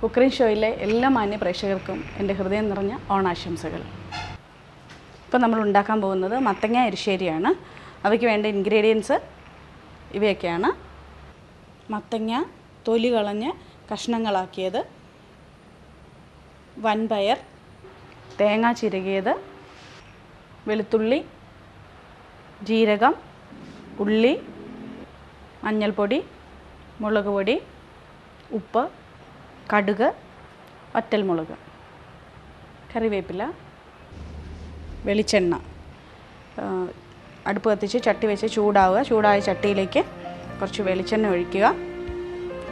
കുക്കറിംഗ് ഷോയിലെ എല്ലാ മാന്യ പ്രേക്ഷകർക്കും എന്റെ ഹൃദയം നിറഞ്ഞ ഓണാശംസകൾ. ഇപ്പം നമ്മൾ ഉണ്ടാക്കാൻ പോകുന്നത് മത്തങ്ങ എരിശ്ശേരിയാണ്. അവയ്ക്ക് വേണ്ട ഇൻഗ്രീഡിയൻസ് ഇവയൊക്കെയാണ്. മത്തങ്ങ തൊലി കളഞ്ഞ് കഷ്ണങ്ങളാക്കിയത്. വൻപയർ തേങ്ങ ചിരകിയത്. വെളുത്തുള്ളി ജീരകം ഉള്ളി മഞ്ഞൾപ്പൊടി മുളക് പൊടി ഉപ്പ് കടുക് വറ്റൽമുളക് കറിവേപ്പില വെളിച്ചെണ്ണ. അടുപ്പ് കത്തിച്ച് ചട്ടി വെച്ച് ചൂടാവുക. ചൂടായ ചട്ടിയിലേക്ക് കുറച്ച് വെളിച്ചെണ്ണ ഒഴിക്കുക.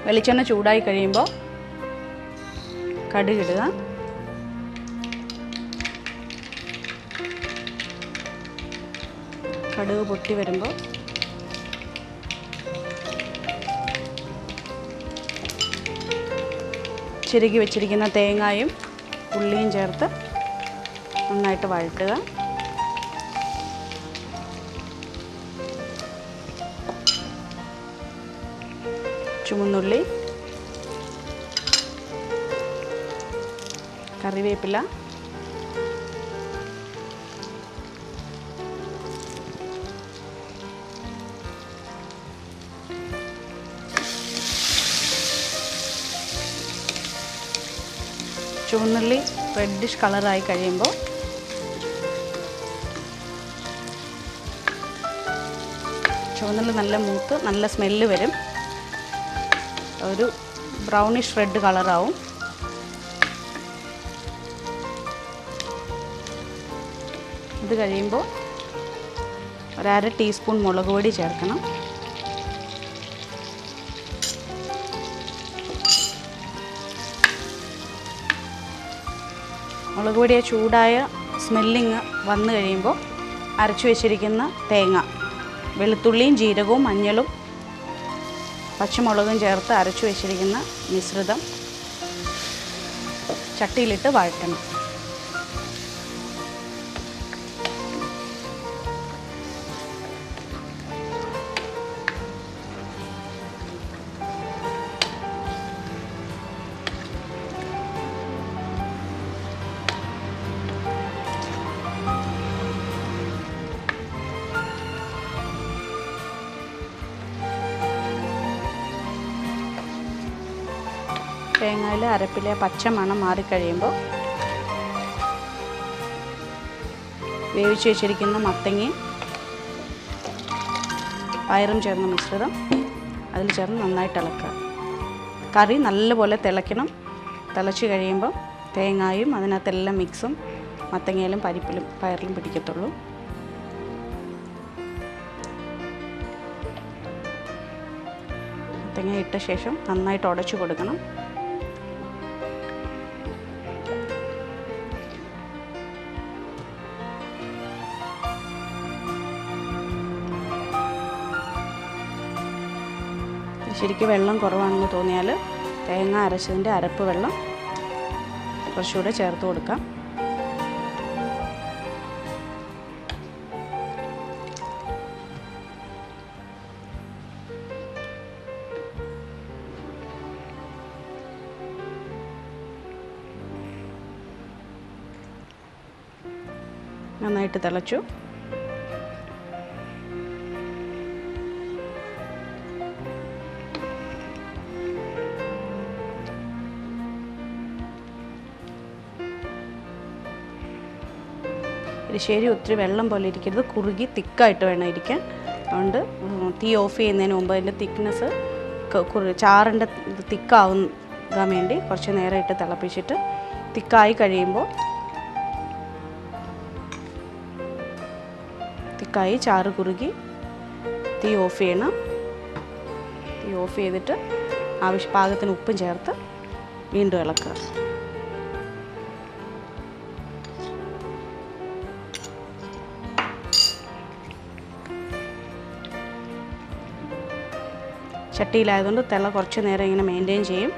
വെളിച്ചെണ്ണ ചൂടായി കഴിയുമ്പോൾ കടുകിടുക കടുക് പൊട്ടി വരുമ്പോൾ ചിരുകി വെച്ചിരിക്കുന്ന തേങ്ങായും ഉള്ളിയും ചേർത്ത് നന്നായിട്ട് വഴട്ടുക ചുമന്നുള്ളി കറിവേപ്പില ചുവന്നുള്ളി റെഡിഷ് കളറായി കഴിയുമ്പോൾ ചുവന്നുള്ളി നല്ല മൂത്ത് നല്ല സ്മെല്ല് വരും. ഒരു ബ്രൗണിഷ് റെഡ് കളറാവും ഇത് കഴിയുമ്പോൾ ഒരര ടീസ്പൂൺ മുളക് പൊടി ചേർക്കണം. മുളക് പൊടിയെ ചൂടായ സ്മെല്ലിങ് വന്നു കഴിയുമ്പോൾ അരച്ചു വെച്ചിരിക്കുന്ന തേങ്ങ വെളുത്തുള്ളിയും ജീരകവും മഞ്ഞളും പച്ചമുളകും ചേർത്ത് അരച്ചു വെച്ചിരിക്കുന്ന മിശ്രിതം ചട്ടിയിലിട്ട് വഴറ്റണം. തേങ്ങയിൽ അരപ്പിലെ പച്ച മണം മാറിക്കഴിയുമ്പോൾ വേവിച്ച് വെച്ചിരിക്കുന്ന മത്തങ്ങയും പയറും ചേർന്ന മിശ്രിതം അതിൽ ചേർന്ന് നന്നായിട്ട് ഇളക്കുക. കറി നല്ലപോലെ തിളയ്ക്കണം. തിളച്ച് കഴിയുമ്പോൾ തേങ്ങായും അതിനകത്തെല്ലാം മിക്സും മത്തങ്ങയിലും പരിപ്പിലും പയറിലും പിടിക്കത്തുള്ളൂ. മത്തങ്ങ ഇട്ട ശേഷം നന്നായിട്ട് ഉടച്ചു കൊടുക്കണം. ശരിക്കും വെള്ളം കുറവാണെന്ന് തോന്നിയാൽ തേങ്ങ അരച്ചതിന്റെ അരപ്പ് വെള്ളം കുറച്ചുകൂടെ ചേർത്ത് കൊടുക്കാം. നന്നായിട്ട് തിളച്ചു. എരിശ്ശേരി ഒത്തിരി വെള്ളം പോലെ ഇരിക്കരുത്. കുറുകി തിക്കായിട്ട് വേണം ഇരിക്കാൻ. അതുകൊണ്ട് തീ ഓഫ് ചെയ്യുന്നതിന് മുമ്പ് അതിന്റെ തിക്നെസ് ചാറിന്റെ തിക്കാവുകാൻ വേണ്ടി കുറച്ച് നേരം ഇട്ട് തിളപ്പിച്ചിട്ട് തിക്കായി കഴിയുമ്പോൾ തിക്കായി ചാറ് കുറുകി തീ ഓഫ് ചെയ്യണം. തീ ഓഫ് ചെയ്തിട്ട് ആവശ്യ പാകത്തിന് ഉപ്പും ചേർത്ത് വീണ്ടും ഇളക്കുക. ചട്ടിയിലായതുകൊണ്ട് തിള കുറച്ച് നേരം ഇങ്ങനെ മെയിന്റെയിൻ ചെയ്യും.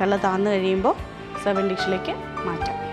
തിള താന്നു കഴിയുമ്പോൾ സെവൻ ഡിഷിലേക്ക് മാറ്റാം.